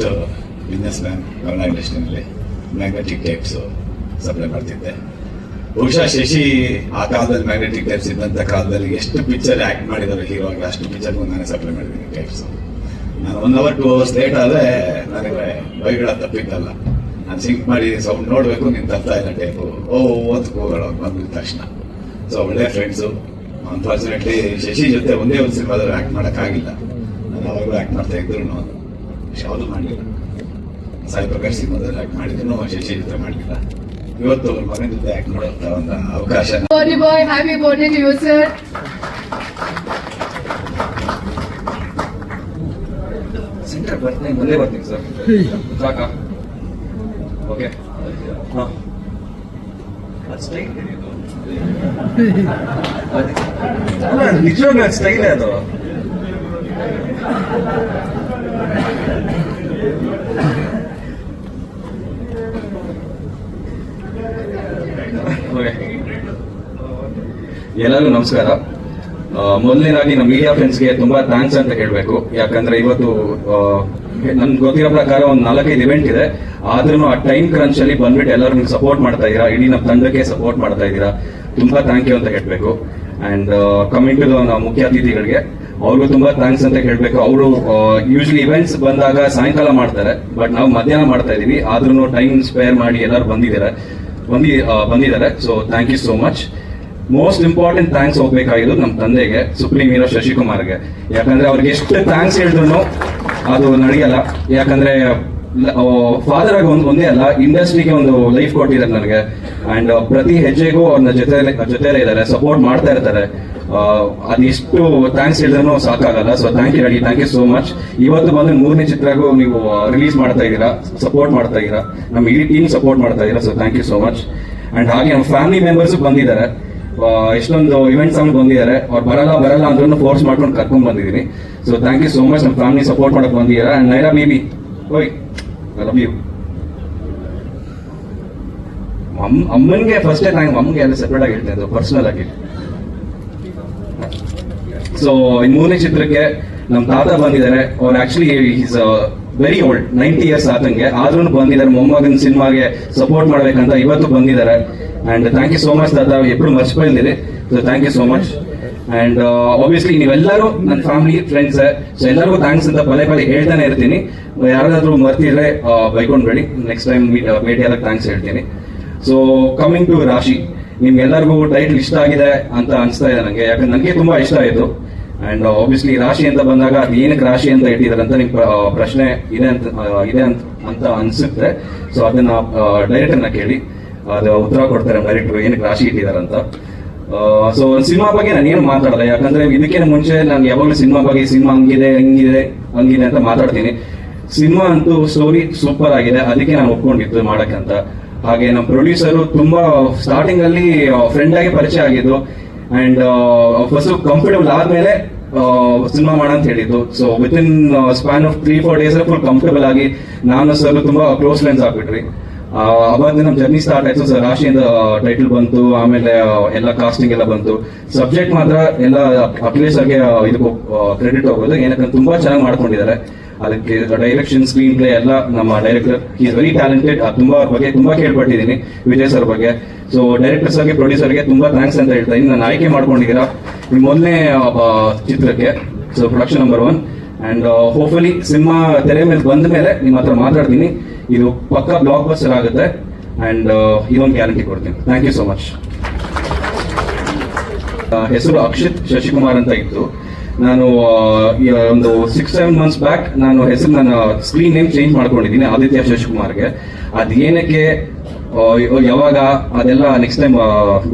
ಬಿಸ್ನೆಸ್ ಮ್ಯಾನ್ ಕನ್ನಡ ಇಂಡಸ್ಟ್ರಿನಲ್ಲಿ ಮ್ಯಾಗ್ನೆಟಿಕ್ ಟೇಪ್ಸು ಸಪ್ಲೈ ಮಾಡ್ತಿದ್ದೆ. ಬಹುಶಃ ಶಶಿ ಆ ಕಾಲದಲ್ಲಿ ಮ್ಯಾಗ್ನೆಟಿಕ್ ಟೈಪ್ಸ್ ಇದ್ದಂತ ಕಾಲದಲ್ಲಿ ಎಷ್ಟು ಪಿಕ್ಚರ್ ಆಕ್ಟ್ ಮಾಡಿದ್ದಾರೆ ಹೀರೋ ಅಷ್ಟು ಪಿಕ್ಚರ್ ನಾನೇ ಸಪ್ಲೈ ಮಾಡಿದ್ದೀನಿ ಟೈಪ್ಸ್ ನಾನು one hour two hours late ಆದರೆ ನನಗೆ ಬೈಗಳ ತಪ್ಪಿದ್ದಲ್ಲ ನಾನು ಸಿಂಕ್ ಮಾಡಿ ಸೌಂಡ್ ನೋಡಬೇಕು, ನೀನು ತರ್ತಾ ಇಲ್ಲ ಟೈಪು ಓ ಓದ್ ಹೋಗೋಣ ಬಂದ ತಕ್ಷಣ. ಸೊ ಒಳ್ಳೆ ಫ್ರೆಂಡ್ಸು ಅನ್ಫಾರ್ಚುನೇಟ್ಲಿ ಶಶಿ ಜೊತೆ ಒಂದೇ ಒಂದು ಸಿನಿಮಾದಲ್ಲಿ ಆ್ಯಕ್ಟ್ ಮಾಡೋಕ್ಕಾಗಿಲ್ಲ. ನಾನು ಅವಾಗಲೂ ಆ್ಯಕ್ಟ್ ಮಾಡ್ತಾ ಇದ್ರು ಯಾವುದು ಮಾಡಲಿಲ್ಲ ಸಾಯಿ ಪ್ರಕಾಶ್ ಸಿನಿಮಾದಲ್ಲಿ ಆ್ಯಕ್ಟ್ ಮಾಡಿದ್ರು ಶಶಿ ಜೊತೆ ಮಾಡಲಿಲ್ಲ ಇವತ್ತು ಮಗನ ಜೊತೆ ಆಕ್ಟ್ ಮಾಡೋಂಥ ಒಂದು ಅವಕಾಶ. ಸೆಂಟರ್ ಬರ್ತೀನಿ ಮುಂದೆ ಬರ್ತೀನಿ ಸರ್ ಸಾಕಾ? ಓಕೆ ಹಾಂ. ನಿಜವಾಗ್ಲೂ ಅದು ಸ್ಟೈಲೇ ಅದು ಓಕೆ ಎಲ್ಲರಿಗೂ ನಮಸ್ಕಾರ. ಮೊದಲನೇದಾಗಿ ನಮ್ಮ ಮೀಡಿಯಾ ಫ್ರೆಂಡ್ಸ್ಗೆ ತುಂಬಾ ಥ್ಯಾಂಕ್ಸ್ ಅಂತ ಹೇಳ್ಬೇಕು. ಯಾಕಂದ್ರೆ ಇವತ್ತು ನನ್ಗೆ ಗೊತ್ತಿರೋ ಪ್ರಕಾರ ಒಂದು ನಾಲ್ಕೈದು ಇವೆಂಟ್ ಇದೆ. ಆದ್ರೂ ಆ ಟೈಮ್ ಕ್ರಂಚ್ ಅಲ್ಲಿ ಬಂದ್ಬಿಟ್ಟು ಎಲ್ಲರೂ ನಿಮ್ಗೆ ಸಪೋರ್ಟ್ ಮಾಡ್ತಾ ಇದ್ದೀರಾ? ಇಡೀ ನಮ್ಮ ತಂಡಕ್ಕೆ ಸಪೋರ್ಟ್ ಮಾಡ್ತಾ ಇದ್ದೀರಾ? ತುಂಬಾ ಥ್ಯಾಂಕ್ ಯು ಅಂತ ಹೇಳ್ಬೇಕು. ಅಂಡ್ ಕಮಿಂಗ್ ಟು ಮುಖ್ಯ ಅತಿಥಿಗಳಿಗೆ, ಅವ್ರಿಗೂ ತುಂಬಾ ಥ್ಯಾಂಕ್ಸ್ ಅಂತ ಹೇಳ್ಬೇಕು. ಅವರು ಯೂಶಲಿ ಇವೆಂಟ್ಸ್ ಬಂದಾಗ ಸಾಯಂಕಾಲ ಮಾಡ್ತಾರೆ. ಬಟ್ ನಾವು ಮಧ್ಯಾಹ್ನ ಮಾಡ್ತಾ ಇದೀವಿ ಆದ್ರೂ ಟೈಮ್ ಸ್ಪೇರ್ ಮಾಡಿ ಎಲ್ಲರೂ ಬಂದಿದ್ದಾರೆ? ಬಂದಿ ಬಂದಿದ್ದಾರೆ. So thank you so much most important thanks ಹೋಗ್ಬೇಕಾಗಿದ್ದು ನಮ್ಮ ತಂದೆಗೆ, ಸುಪ್ರೀಂ ಹೀರೋ ಶಶಿಕುಮಾರ್ಗೆ. ಯಾಕಂದ್ರೆ ಅವ್ರಿಗೆ ಎಷ್ಟು ಥ್ಯಾಂಕ್ಸ್ ಹೇಳಿದ್ರು ಅದು ನಡೆಯಲ್ಲ. ಯಾಕಂದ್ರೆ ಫಾದರ್ ಆಗಿ ಒಂದು ಒಂದೇ ಅಲ್ಲ ಇಂಡಸ್ಟ್ರಿಗೆ ಒಂದು ಲೈಫ್ ಕೊಟ್ಟಿದ್ದಾರೆ ನನಗೆ. ಅಂಡ್ ಪ್ರತಿ ಹೆಜ್ಜೆಗೂ ಅವ್ರನ್ನ ಜೊತೆ ಜೊತೆಲೇ ಇದ್ದಾರೆ ಸಪೋರ್ಟ್ ಮಾಡ್ತಾ ಇರ್ತಾರೆ. ಅದಿಷ್ಟು ಥ್ಯಾಂಕ್ಸ್ ಹೇಳಿದ್ರು ಸಾಕಾಗಲ್ಲ. So thank you Reddy thank you so much ಇವತ್ತು ಬಂದ್ರೆ ಮೂರನೇ ಚಿತ್ರಗೂ ನೀವು ರಿಲೀಸ್ ಮಾಡ್ತಾ ಇದ್ದೀರಾ ಸಪೋರ್ಟ್ ಮಾಡ್ತಾ ಇದ್ದೀರಾ. ನಮ್ಮ ಇಡೀ ಟೀಮ್ ಸಪೋರ್ಟ್ ಮಾಡ್ತಾ ಇದ್ದೀರಾ so thank you so much and ಹಾಗೆ ನಮ್ಮ ಫ್ಯಾಮಿಲಿ ಮೆಂಬರ್ಸ್ ಬಂದಿದ್ದಾರೆ. ಎಷ್ಟೊಂದು ಇವೆಂಟ್ಸ್ ಅವ್ನು ಬಂದಿದ್ದಾರೆ. ಅವ್ರು ಬರಲ್ಲ ಬರಲ್ಲ ಅಂದ್ರೂ ಫೋರ್ಸ್ ಮಾಡ್ಕೊಂಡು ಕರ್ಕೊಂಡ್ ಬಂದಿದ್ದೀನಿ. So thank you so much ನಮ್ಮ ಫ್ಯಾಮಿಲಿ ಸಪೋರ್ಟ್ ಮಾಡಕ್ ಬಂದಿದ್ದೀರಾ? ಅಂಡ್ ನೈರಾ ಬಿ ಓಯ್ ಲವ್ ಯು ಅಮ್ಮ ಅಮ್ಮನಿಗೆ ಫಸ್ಟ್ ಟೈಮ್ ಅಮ್ಮಗೆ ಎಲ್ಲ ಸೆಪ್ರೇಟ್ ಆಗಿ ಹೇಳ್ತಾ ಇದ್ದು ಪರ್ಸನಲ್ ಆಗಿ. ಸೊ ಈ ಮೂರನೇ ಚಿತ್ರಕ್ಕೆ ನಮ್ಮ ತಾತ ಬಂದಿದ್ದಾರೆ. ಅವ್ರು actually is very old ninety years ಆತಂಗೆ ಆದ್ರೂ ಬಂದಿದ್ದಾರೆ. ಮೊಮ್ಮಗನ ಸಿನಿಮಾಗೆ ಸಪೋರ್ಟ್ ಮಾಡ್ಬೇಕಂತ ಇವತ್ತು ಬಂದಿದ್ದಾರೆ. And thank you so much ದಾದಾ. ಎಬ್ರು ಮರ್ಚಿಬಲ್ದಿರಿ so thank you so much and obviously ನೀವೆಲ್ಲರೂ ನನ್ನ ಫ್ಯಾಮಿಲಿ ಫ್ರೆಂಡ್ಸ್ ಸೊ ಎಲ್ಲರಿಗೂ ಥ್ಯಾಂಕ್ಸ್ ಅಂತ ಪದೇ ಪದೇ ಹೇಳ್ತಾನೆ ಇರ್ತೀನಿ. ಯಾರಾದ್ರೂ ಮರ್ತಿದ್ರೆ ಬೈಕೊಂಡ್ಬೇಡಿ. ನೆಕ್ಸ್ಟ್ ಟೈಮ್ ಭೇಟಿ ಆದಾಗ ಥ್ಯಾಂಕ್ಸ್ ಹೇಳ್ತೀನಿ. ಸೊ ಕಮಿಂಗ್ ಟು ರಾಶಿ ನಿಮ್ಗೆಲ್ಲರಿಗೂ ಟೈಟ್ಲ್ ಇಷ್ಟ ಆಗಿದೆ ಅಂತ ಅನಿಸ್ತಾ ಇದೆ ನನಗೆ ಯಾಕಂದ್ರೆ ನನಗೆ ತುಂಬಾ ಇಷ್ಟ ಆಯಿತು. ಅಂಡ್ ಆಬ್ವಿಯಸ್ಲಿ ರಾಶಿ ಅಂತ ಬಂದಾಗ ಅದು ಏನಕ್ಕೆ ರಾಶಿ ಅಂತ ಇಟ್ಟಿದ್ದಾರೆ ಅಂತ ನಿಮ್ಗೆ ಪ್ರಶ್ನೆ ಇದೆ ಅಂತ ಇದೆ ಅಂತ ಅಂತ ಅನ್ಸುತ್ತೆ. ಸೊ ಅದನ್ನ ಡೈರೆಕ್ಟರ್ನ ಕೇಳಿ, ಅದು ಉತ್ತರ ಕೊಡ್ತಾರೆ ಡೈರೆಕ್ಟರ್ ಏನಕ್ಕೆ ರಾಶಿ ಇಟ್ಟಿದ್ದಾರೆ ಅಂತ. ಸೊ ಸಿನಿಮಾ ಬಗ್ಗೆ ನಾನು ಏನು ಮಾತಾಡಲ್ಲ. ಯಾಕಂದ್ರೆ ಇದಕ್ಕಿಂತ ಮುಂಚೆ ನಾನು ಯಾವಾಗಲೂ ಸಿನಿಮಾ ಬಗ್ಗೆ, ಸಿನಿಮಾ ಹಂಗಿದೆ ಹಂಗಿದೆ ಹಂಗಿದೆ ಅಂತ ಮಾತಾಡ್ತೀನಿ. ಸಿನಿಮಾ ಅಂತೂ ಸ್ಟೋರಿ ಸೂಪರ್ ಆಗಿದೆ. ಅದಕ್ಕೆ ನಾನು ಒಪ್ಕೊಂಡಿದ್ದು ಮಾಡಕ್ಕಂತ. ಹಾಗೆ ನಮ್ಮ ಪ್ರೊಡ್ಯೂಸರು ತುಂಬಾ ಸ್ಟಾರ್ಟಿಂಗ್ ಅಲ್ಲಿ ಫ್ರೆಂಡ್ ಆಗಿ ಪರಿಚಯ ಆಗಿದ್ದು. ಅಂಡ್ ಫಸ್ಟ್ ಕಂಫರ್ಟಬಲ್ ಆದ್ಮೇಲೆ ಸಿನಿಮಾ ಮಾಡಂತ ಹೇಳಿದ್ದು. So with in span of three four days full comfortable ಆಗಿ ನಾನು ಸರ್ ತುಂಬಾ ಕ್ಲೋಸ್ ಫ್ರೆಂಡ್ಸ್ ಆಗ್ಬಿಟ್ರಿ ಅವಾಗ ನಮ್ಮ ಜರ್ನಿ ಸ್ಟಾರ್ಟ್ ಆಯ್ತು. ಸರ್ ರಾಶಿಯಿಂದ ಟೈಟಲ್ ಬಂತು ಆಮೇಲೆ ಆ, ಎಲ್ಲ ಕಾಸ್ಟಿಂಗ್ ಎಲ್ಲ ಬಂತು. ಸಬ್ಜೆಕ್ಟ್ ಮಾತ್ರ ಎಲ್ಲ ಅಖಿಲೇಶ್ ಸರ್ಗೆ ಇದಕ್ಕೂ ಕ್ರೆಡಿಟ್ ಹೋಗೋದು. ಏನಕ್ಕೆ ತುಂಬಾ ಚೆನ್ನಾಗಿ ಮಾಡ್ಕೊಂಡಿದ್ದಾರೆ. ಅದಕ್ಕೆ ಡೈರೆಕ್ಷನ್ ಸ್ಕ್ರೀನ್ ಪ್ಲೇ ಎಲ್ಲ ನಮ್ಮ ಡೈರೆಕ್ಟರ್ ಈಸ್ ವೆರಿ ಟ್ಯಾಲೆಂಟೆಡ್ ತುಂಬಾ ಅವ್ರ ಬಗ್ಗೆ ತುಂಬಾ ಕೇಳ್ಪಟ್ಟಿದ್ದೀನಿ, ವಿಜಯ್ ಸರ್ ಬಗ್ಗೆ. ಸೊ ಡೈರೆಕ್ಟರ್ ಸರ್ಗೆ ಪ್ರೊಡ್ಯೂಸರ್ಗೆ ತುಂಬಾ ಥ್ಯಾಂಕ್ಸ್ ಅಂತ ಹೇಳ್ತಾ ಇದ್ದೀನಿ. ನಾನು ಆಯ್ಕೆ ಮಾಡ್ಕೊಂಡಿದ್ದೀರಾ? ನಿಮ್ಮ ಮೊದಲನೇ ಚಿತ್ರಕ್ಕೆ so production number one and hopefully cinema ತೆರೆ ಮೇಲೆ ಬಂದ ಮೇಲೆ ನಿಮ್ಮ ಹತ್ರ ಮಾತಾಡ್ತೀನಿ. ಇದು ಪಕ್ಕ ಬ್ಲಾಕ್ ಬಸ್ಟರ್ ಆಗುತ್ತೆ ಅಂಡ್ ಇದೊಂದು ಗ್ಯಾರಂಟಿ ಕೊಡ್ತೀನಿ. ಥ್ಯಾಂಕ್ ಯು ಸೋ ಮಚ್ ಹೆಸರು ಅಕ್ಷಿತ್ ಶಶಿಕುಮಾರ್ ಅಂತ ಇತ್ತು. ನಾನು ಒಂದು ಸಿಕ್ಸ್ ಸೆವೆನ್ ಮಂತ್ಸ್ ಬ್ಯಾಕ್ ನಾನು ಹೆಸರು ನನ್ನ ಸ್ಕ್ರೀನ್ ನೇಮ್ ಚೇಂಜ್ ಮಾಡ್ಕೊಂಡಿದ್ದೀನಿ ಆದಿತ್ಯ ಶಶಿಕುಮಾರ್ಗೆ. ಅದ್ ಏನಕ್ಕೆ ಆ, ಯಾವಾಗ ಅದೆಲ್ಲ ನೆಕ್ಸ್ಟ್ ಟೈಮ್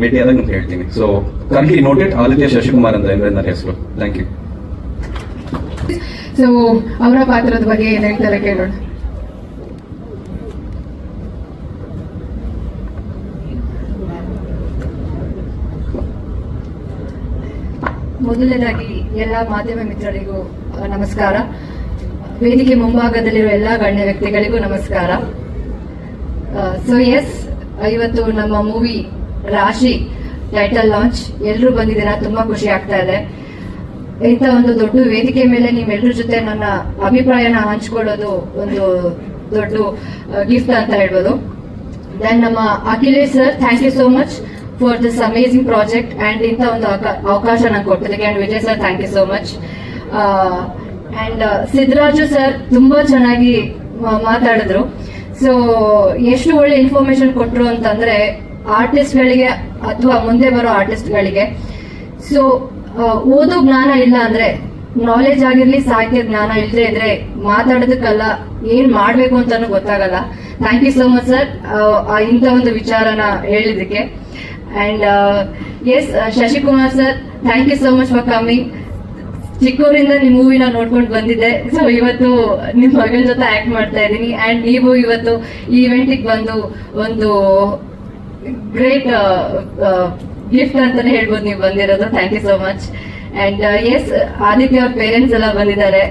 ಭೇಟಿ ಆದಾಗ ನಿಮ್ಗೆ ಹೇಳ್ತೀನಿ. So currently noted Aditya Shashikumar ಅಂತ ಇದೆ ನನ್ನ ಹೆಸರು. ಥ್ಯಾಂಕ್ ಯು ಸೊ ಅವರ ಪಾತ್ರದ ಬಗ್ಗೆ ಏನ್ ಹೇಳ್ತಾರೆ ಕೇಳೋಣ. ಮೊದಲನೇದಾಗಿ ಎಲ್ಲ ಮಾಧ್ಯಮ ಮಿತ್ರರಿಗೂ ನಮಸ್ಕಾರ. ವೇದಿಕೆ ಮುಂಭಾಗದಲ್ಲಿರುವ ಎಲ್ಲ ಗಣ್ಯ ವ್ಯಕ್ತಿಗಳಿಗೂ ನಮಸ್ಕಾರ. ಸೊ ಎಸ್ ಇವತ್ತು ನಮ್ಮ ಮೂವಿ ರಾಶಿ ಟೈಟಲ್ ಲಾಂಚ್ ಎಲ್ಲರೂ ಬಂದಿದ್ದೀರಾ? ತುಂಬಾ ಖುಷಿ ಆಗ್ತಾ ಇದೆ. ಇಂಥ ಒಂದು ದೊಡ್ಡ ವೇದಿಕೆ ಮೇಲೆ ನೀವೆಲ್ಲರ ಜೊತೆ ನನ್ನ ಅಭಿಪ್ರಾಯನ ಹಂಚ್ಕೊಳ್ಳೋದು ಒಂದು ದೊಡ್ಡ ಗಿಫ್ಟ್ ಅಂತ ಹೇಳ್ಬೋದು. ದೆನ್ ನಮ್ಮ Akhilesh sir thank you so much for this amazing project and ಇಂಥ ಒಂದು ಅವಕ- ಅವಕಾಶ ನಂಗೆ ಕೊಟ್ಟಿದ್ದಕ್ಕೆ. And Vijay sir thank you so much and Siddaraju sir ತುಂಬಾ ಚೆನ್ನಾಗಿ ಮಾತಾಡಿದ್ರು. ಸೊ ಎಷ್ಟು ಒಳ್ಳೆ ಇನ್ಫಾರ್ಮೇಶನ್ ಕೊಟ್ಟರು ಅಂತಂದ್ರೆ ಆರ್ಟಿಸ್ಟ್ಗಳಿಗೆ ಅಥವಾ ಮುಂದೆ ಬರೋ ಆರ್ಟಿಸ್ಟ್ಗಳಿಗೆ ಸೊ ಓದೋ ಜ್ಞಾನ ಇಲ್ಲ ಅಂದ್ರೆ ನಾಲೆಜ್ ಆಗಿರ್ಲಿ ಸಾಹಿತ್ಯ ಜ್ಞಾನ ಇಲ್ಲದೆ ಇದ್ರೆ ಮಾತಾಡೋದಕ್ಕಲ್ಲ ಏನ್ ಮಾಡ್ಬೇಕು ಅಂತಾನು ಗೊತ್ತಾಗಲ್ಲ. Thank you so much sir ಇಂಥ ಒಂದು ವಿಚಾರನ ಹೇಳಿದಕ್ಕೆ and S Shashikumar sir thank you so much for coming ಚಿಕ್ಕವರಿಂದ ನಿಮ್ಮ ಮೂವಿನ ನೋಡ್ಕೊಂಡು ಬಂದಿದ್ದೆ. ಸೊ ಇವತ್ತು ನಿಮ್ ಮಗಳ ಜೊತೆ ಆಕ್ಟ್ ಮಾಡ್ತಾ ಇದ್ದೀನಿ. ಅಂಡ್ ನೀವು ಇವತ್ತು ಈ ಇವೆಂಟಿಗೆ ಬಂದು ಒಂದು ಗ್ರೇಟ್ ಗಿಫ್ಟ್ ಅಂತಾನೆ ಹೇಳ್ಬೋದು ನೀವು ಬಂದಿರೋದು. Thank you so much and S Aditya ಅವ್ರ ಪೇರೆಂಟ್ಸ್ ಎಲ್ಲ ಬಂದಿದ್ದಾರೆ.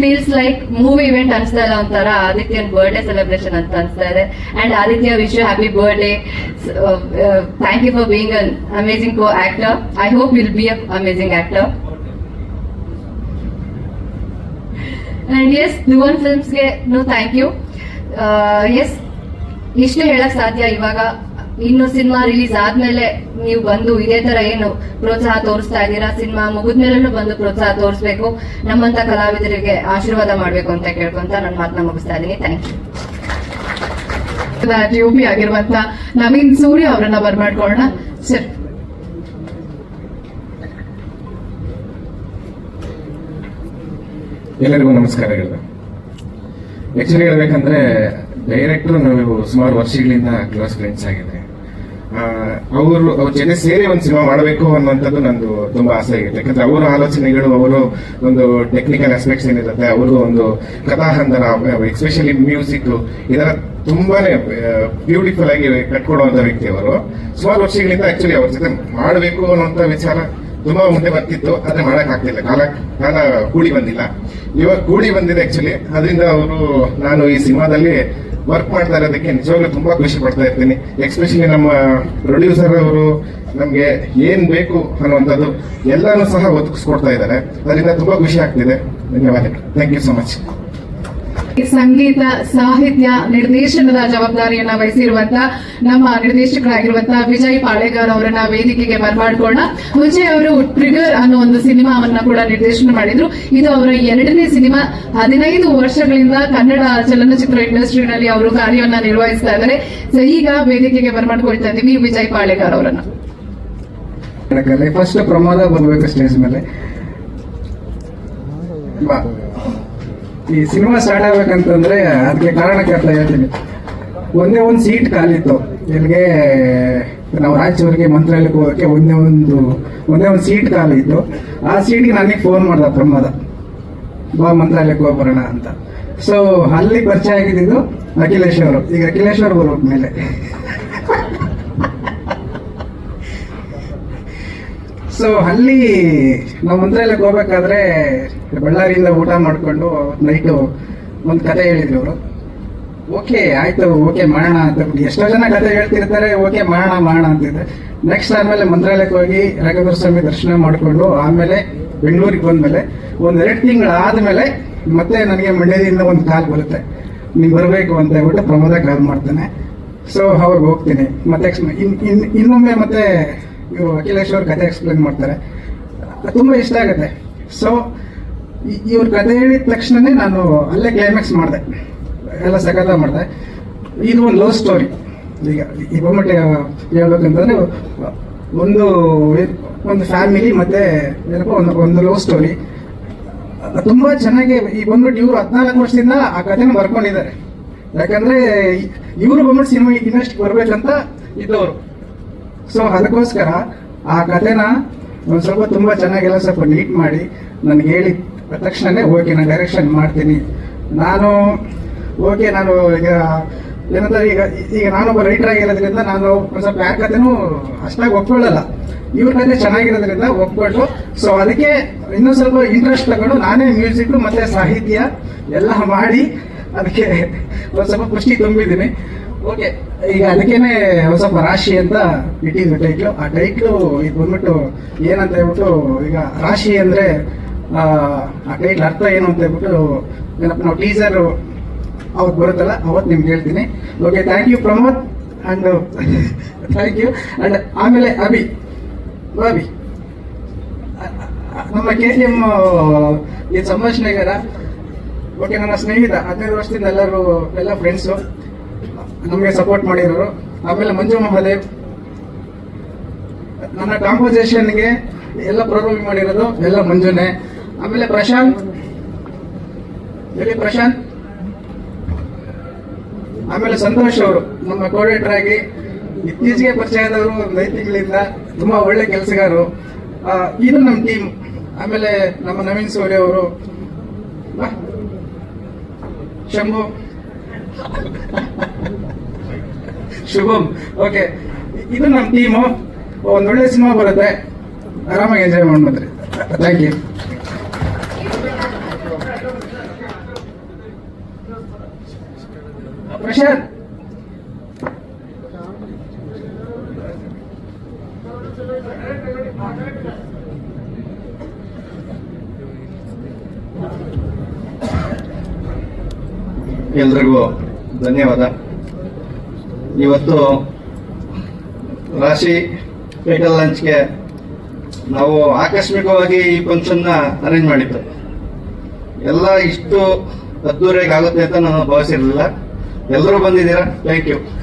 ಫೀಲ್ಸ್ ಲೈಕ್ ಮೂವಿ ಇವೆಂಟ್ ಅನ್ಸ್ತಾ ಇಲ್ಲ ಒಂಥರ ಆದಿತ್ಯನ್ ಬರ್ಡೇ ಸೆಲೆಬ್ರೇಷನ್ ಅಂತ ಅನ್ಸ್ತಾ ಇದೆ. And Aditya wish you happy birthday thank you for being an amazing co actor I hope will be a amazing actor and S Dhuvan ಫಿಲ್ಮ್ಸ್ಗೆ no thank you S ಇಷ್ಟು ಹೇಳಕ್ ಸಾಧ್ಯ ಇವಾಗ. ಇನ್ನು ಸಿನಿಮಾ ರಿಲೀಸ್ ಆದ್ಮೇಲೆ ನೀವು ಬಂದು ಇದೇ ತರ ಏನು ಪ್ರೋತ್ಸಾಹ ತೋರಿಸ್ತಾ ಇದ್ದೀರಾ? ಸಿನಿಮಾ ಮುಗಿದ್ಮೇಲೆ ಬಂದು ಪ್ರೋತ್ಸಾಹ ತೋರಿಸ್ಬೇಕು. ನಮ್ಮಂತ ಕಲಾವಿದರಿಗೆ ಆಶೀರ್ವಾದ ಮಾಡ್ಬೇಕು ಅಂತ ಕೇಳ್ಕೊಂತ ನನ್ನ ಮಾತನ್ನ ಮುಗಿಸ್ತಾ ಇದ್ದೀನಿ. ಥ್ಯಾಂಕ್ ಯು ಟಿಒಪಿ ಆಗಿರುವಂತ ನವೀನ್ ಸೂರ್ಯ ಅವರನ್ನ ಬರ್ಮಾಡ್ಕೊಳ್ಳೋಣ. ಸರ್ ಎಲ್ಲರಿಗೂ ನಮಸ್ಕಾರಗಳು ಆಕ್ಚುಲಿ ಹೇಳ್ಬೇಕಂದ್ರೆ ಡೈರೆಕ್ಟರ್ ನಾವು ಸುಮಾರು ವರ್ಷಗಳಿಂದ ಕ್ಲೋಸ್ ಫ್ರೆಂಡ್ಸ್ ಆಗಿದೆ ಅವರು ಅವ್ರ ಜೊತೆ ಸೇರಿ ಒಂದು ಸಿನಿಮಾ ಮಾಡಬೇಕು ಅನ್ನುವಂಥದ್ದು ನಂದು ತುಂಬಾ ಆಸೆ ಆಗಿತ್ತು ಯಾಕಂದ್ರೆ ಅವರ ಆಲೋಚನೆಗಳು, ಅವರು ಒಂದು ಟೆಕ್ನಿಕಲ್ ಆಸ್ಪೆಕ್ಟ್ಸ್ ಏನಿರುತ್ತೆ ಅವರು ಒಂದು ಕಥಾಹಂದರ ಎಸ್ಪೆಷಲಿ ಮ್ಯೂಸಿಕ್ ಇದರ ತುಂಬಾನೇ ಬ್ಯೂಟಿಫುಲ್ ಆಗಿ ಕಟ್ಕೊಡುವಂತ ವ್ಯಕ್ತಿ ಅವರು. ಸುಮಾರು ವರ್ಷಗಳಿಂದ ಆಕ್ಚುಲಿ ಅವ್ರ ಜೊತೆ ಮಾಡಬೇಕು ಅನ್ನುವಂಥ ವಿಚಾರ ತುಂಬಾ ಮುಂದೆ ಬರ್ತಿತ್ತು, ಆದ್ರೆ ಮಾಡಕ್ ಆಗ್ತಿಲ್ಲ. ಕಾಲ ಕಾಲ ಕೂಡಿ ಬಂದಿಲ್ಲ. ಇವಾಗ ಕೂಡಿ ಬಂದಿದೆ ಆಕ್ಚುಲಿ ಅದರಿಂದ ಅವರು, ನಾನು ಈ ಸಿನಿಮಾದಲ್ಲಿ ವರ್ಕ್ ಮಾಡ್ತಾ ಇರೋದಕ್ಕೆ ನಿಜವಾಗ್ಲೂ ತುಂಬಾ ಖುಷಿ ಪಡ್ತಾ ಇರ್ತೀನಿ. ಎಕ್ಸ್ಪೆಷಲಿ ನಮ್ಮ ಪ್ರೊಡ್ಯೂಸರ್ ಅವರು ನಮ್ಗೆ ಏನ್ ಬೇಕು ಅನ್ನುವಂಥದ್ದು ಎಲ್ಲಾನು ಸಹ ಒದಗಿಸ್ಕೊಡ್ತಾ ಇದ್ದಾರೆ. ಅದರಿಂದ ತುಂಬಾ ಖುಷಿ ಆಗ್ತಿದೆ. ಧನ್ಯವಾದಗಳು. ಥ್ಯಾಂಕ್ ಯು ಸೊ ಮಚ್ ಸಂಗೀತ, ಸಾಹಿತ್ಯ, ನಿರ್ದೇಶನದ ಜವಾಬ್ದಾರಿಯನ್ನ ವಹಿಸಿರುವಂತ ನಮ್ಮ ನಿರ್ದೇಶಕರಾಗಿರುವಂತ ವಿಜಯ್ ಪಾಳೆಗಾರ್ ಅವರನ್ನ ವೇದಿಕೆಗೆ ಬರ್ಮಾಡ್ಕೊಳ್ಳೋಣ. ವಿಜಯ್ ಅವರು ಟ್ರಿಗರ್ ಅನ್ನೋ ಒಂದು ಸಿನಿಮಾವನ್ನ ಕೂಡ ನಿರ್ದೇಶನ ಮಾಡಿದ್ರು. ಇದು ಅವರ ಎರಡನೇ ಸಿನಿಮಾ. ಹದಿನೈದು ವರ್ಷಗಳಿಂದ ಕನ್ನಡ ಚಲನಚಿತ್ರ ಇಂಡಸ್ಟ್ರಿನಲ್ಲಿ ಅವರು ಕಾರ್ಯವನ್ನ ನಿರ್ವಹಿಸ್ತಾ ಇದ್ದಾರೆ. ಈಗ ವೇದಿಕೆಗೆ ಬರ್ಮಾಡ್ಕೊಳ್ತಾ ಇದ್ದೀವಿ ವಿಜಯ್ ಪಾಳೆಗಾರ್ ಅವರನ್ನ. ಫಸ್ಟ್ ಪ್ರಮೋದ ಬರ್ಬೇಕು ಸ್ಟೇಜ್ ಮೇಲೆ. ಈ ಸಿನಿಮಾ ಸ್ಟಾರ್ಟ್ ಆಗ್ಬೇಕಂತಂದ್ರೆ ಅದಕ್ಕೆ ಕಾರಣಕರ್ತ ಹೇಳ್ತೀನಿ. ಒಂದೇ ಒಂದು ಸೀಟ್ ಖಾಲಿತ್ತು ಇಲ್ಲಿಗೆ ನಾವು ರಾಯಚೂರಿಗೆ ಮಂತ್ರಾಲಯಕ್ಕೆ ಹೋಗೋಕ್ಕೆ ಒಂದೇ ಒಂದು ಒಂದೇ ಒಂದು ಸೀಟ್ ಖಾಲಿ ಇತ್ತು. ಆ ಸೀಟ್ಗೆ ನನಗೆ ಫೋನ್ ಮಾಡ್ದ ಪ್ರಮೋದ. ಬಾ ಮಂತ್ರಾಲಯಕ್ಕೆ ಹೋಗಿ ಬರೋಣ ಅಂತ. ಸೊ ಅಲ್ಲಿ ಪರಿಚಯ ಆಗಿದ್ದು ಅಖಿಲೇಶ್ ಅವರು. ಈಗ ಅಖಿಲೇಶ್ ಅವರು ಮೇಲೆ. ಸೊ ಅಲ್ಲಿ ನಾವು ಮಂತ್ರಾಲಯಕ್ಕೆ ಹೋಗ್ಬೇಕಾದ್ರೆ ಬಳ್ಳಾರಿಯಿಂದ ಊಟ ಮಾಡಿಕೊಂಡು ನೈಟು ಒಂದು ಕತೆ ಹೇಳಿದ್ರು ಅವರು. ಓಕೆ ಆಯ್ತು ಓಕೆ ಮಾಡೋಣ ಅಂತ ಎಷ್ಟೋ ಜನ ಕತೆ ಹೇಳ್ತಿರ್ತಾರೆ ಓಕೆ ಮಾಡೋಣ ಮಾಡೋಣ ಅಂತಿದ್ರೆ ನೆಕ್ಸ್ಟ್ ಆದ್ಮೇಲೆ ಮಂತ್ರಾಲಯಕ್ಕೆ ಹೋಗಿ ರಾಘವೇಂದ್ರ ಸ್ವಾಮಿ ದರ್ಶನ ಮಾಡಿಕೊಂಡು ಆಮೇಲೆ ಬೆಂಗಳೂರಿಗೆ ಬಂದ್ಮೇಲೆ ಒಂದು ಎರಡು ತಿಂಗಳು ಆದ್ಮೇಲೆ ಮತ್ತೆ ನನಗೆ ಮಂಡ್ಯದಿಂದ ಒಂದು ಕಾಲ್ ಬರುತ್ತೆ. ನೀವು ಬರಬೇಕು ಅಂತ ಹೇಳ್ಬಿಟ್ಟು ಪ್ರಮೋದ ಕಾಲ್ ಮಾಡ್ತಾನೆ. ಸೊ ಅವಾಗ ಹೋಗ್ತೀನಿ. ಮತ್ತೆ ಇನ್ನೊಮ್ಮೆ ಮತ್ತೆ ಅಖಿಲೇಶ್ ಅವ್ರ ಕತೆ ಎಕ್ಸ್ಪ್ಲೇನ್ ಮಾಡ್ತಾರೆ. ತುಂಬಾ ಇಷ್ಟ ಆಗುತ್ತೆ. ಸೊ ಇವ್ರ ಕತೆ ಹೇಳಿದ ತಕ್ಷಣನೇ ನಾನು ಅಲ್ಲೇ ಕ್ಲೈಮ್ಯಾಕ್ಸ್ ಮಾಡಿದೆ. ಎಲ್ಲ ಸಖತ ಮಾಡಿದೆ. ಇದು ಒಂದು ಲವ್ ಸ್ಟೋರಿ ಈಗ ಈ ಮಟ್ಟಿಗೆ ಹೇಳ್ಬೇಕಂತಂದ್ರೆ, ಒಂದು ಒಂದು ಫ್ಯಾಮಿಲಿ ಮತ್ತೆ ಏನಪ್ಪ, ಒಂದು ಒಂದು ಲವ್ ಸ್ಟೋರಿ ತುಂಬಾ ಚೆನ್ನಾಗಿ ಈ ಬಂದ್ಬಿಟ್ಟು ಇವರು ಹದಿನಾಲ್ಕು ವರ್ಷದಿಂದ ಆ ಕಥೆನ ಬರ್ಕೊಂಡಿದ್ದಾರೆ. ಯಾಕಂದ್ರೆ ಇವರು ಬಂದ್ಬಿಟ್ಟು ಸಿನಿಮಾ ಇನ್ನಷ್ಟು ಬರ್ಬೇಕಂತ ಇದ್ದವರು. ಸೊ ಅದಕ್ಕೋಸ್ಕರ ಆ ಕಥೆನ ಒಂದು ಸ್ವಲ್ಪ ತುಂಬಾ ಚೆನ್ನಾಗೆಲ್ಲ ಸ್ವಲ್ಪ ನೀಟ್ ಮಾಡಿ ನನಗೆ ಹೇಳಿ ತಕ್ಷಣನೇ ಓಕೆ ನಾನು ಡೈರೆಕ್ಷನ್ ಮಾಡ್ತೀನಿ. ನಾನು ಓಕೆ ನಾನು ಈಗ ಏನಂತಾರೆ ಈಗ ಈಗ ನಾನೊಬ್ಬ ರೈಟರ್ ಆಗಿರೋದ್ರಿಂದ ನಾನು ಸ್ವಲ್ಪ ಯಾರ ಕಥೆನೂ ಅಷ್ಟಾಗಿ ಒಪ್ಕೊಳ್ಳಲ್ಲ. ಇವ್ರ ಕತೆ ಚೆನ್ನಾಗಿರೋದ್ರಿಂದ ಒಪ್ಕೊಂಡು ಸೊ ಅದಕ್ಕೆ ಇನ್ನೂ ಸ್ವಲ್ಪ ಇಂಟ್ರೆಸ್ಟ್ ತಗೊಂಡು ನಾನೇ ಮ್ಯೂಸಿಕ್ ಮತ್ತೆ ಸಾಹಿತ್ಯ ಎಲ್ಲ ಮಾಡಿ ಅದಕ್ಕೆ ಒಂದು ಸ್ವಲ್ಪ ಪುಷ್ಟಿ ತುಂಬಿದ್ದೀನಿ. ಓಕೆ ಈಗ ಅದಕ್ಕೇನೆ ಸ್ವಲ್ಪ ರಾಶಿ ಅಂತ ಇಟ್ಟಿದ್ರು ಟೈಟ್ಲು ಆ ಟೈಟ್ಲು ಈಗ ಬಂದ್ಬಿಟ್ಟು ಏನಂತ ಹೇಳ್ಬಿಟ್ಟು ಈಗ ರಾಶಿ ಅಂದ್ರೆ, ಆ ಟೈಟ್ಲ್ ಅರ್ಥ ಏನು ಅಂತ ಹೇಳ್ಬಿಟ್ಟು ನಾವು ಟೀಸರ್ ಅವತ್ತು ಬರುತ್ತಲ್ಲ ಅವತ್ತು ನಿಮ್ಗೆ ಹೇಳ್ತೀನಿ. Okay thank you Pramod and thank you and ಆಮೇಲೆ ಅಭಿ. ಅಭಿ. ನಮ್ಮ ಕೆ ಟಿ ಎಂ ಈ ಸಂಭಾಷಣೆಗಾರ ಓಕೆ ನನ್ನ ಸ್ನೇಹಿತ, ಹದಿನೈದು ವರ್ಷದಿಂದ ಎಲ್ಲರೂ, ಎಲ್ಲ ಫ್ರೆಂಡ್ಸು ನಮಗೆ ಸಪೋರ್ಟ್ ಮಾಡಿರೋರು. ಆಮೇಲೆ ಮಂಜು ಮಹಾದೇವ್ ನನ್ನ ಕಾಂಪೋಸಿಷನ್ಗೆ ಎಲ್ಲ ಪ್ರೋಗ್ರಾಮ್ ಮಾಡಿರೋದು ಎಲ್ಲ ಮಂಜುನೆ. ಆಮೇಲೆ ಪ್ರಶಾಂತ್, ಹೇಳಿ ಪ್ರಶಾಂತ್. ಆಮೇಲೆ ಸಂತೋಷ್ ಅವರು, ನಮ್ಮ ಕೋಆರ್ಡಿನೇಟರ್ ಆಗಿ. ಇತ್ತೀಚೆಗೆ ಪರಿಚಯ ಆದವರು ಒಂದು ಐದು ತಿಂಗಳಿಂದ ತುಂಬಾ ಒಳ್ಳೆ ಕೆಲಸಗಾರರು. ಇದು ನಮ್ಮ ಟೀಮ್ ಆಮೇಲೆ ನಮ್ಮ ನವೀನ್ ಸೂರ್ಯ ಅವರು, ಬಾ. ಶಂಭು. ಓಕೆ ಇದು ನಮ್ಮ ಟೀಮು ಒಂದು ಒಳ್ಳೆ ಸಿನಿಮಾ ಬರುತ್ತೆ. ಆರಾಮಾಗಿ ಎಂಜಾಯ್ ಮಾಡ್ಬೋದ್ರಿ ಥ್ಯಾಂಕ್ ಯು ಪ್ರಶಾಂತ್. ಎಲ್ರಿಗೂ ಧನ್ಯವಾದ. ಇವತ್ತು ರಾಶಿ ಪೇಟಲ್ ಲಂಚ್ಗೆ ನಾವು ಆಕಸ್ಮಿಕವಾಗಿ ಈ ಫಂಕ್ಷನ್ನ ಅರೇಂಜ್ ಮಾಡಿದ್ದು. ಎಲ್ಲ ಇಷ್ಟು ಅದ್ದೂರಿಯಾಗಿ ಆಗುತ್ತೆ ಅಂತ ನಾನು ಭಾವಿಸಿರಲಿಲ್ಲ. ಎಲ್ಲರೂ ಬಂದಿದ್ದೀರಾ? Thank you.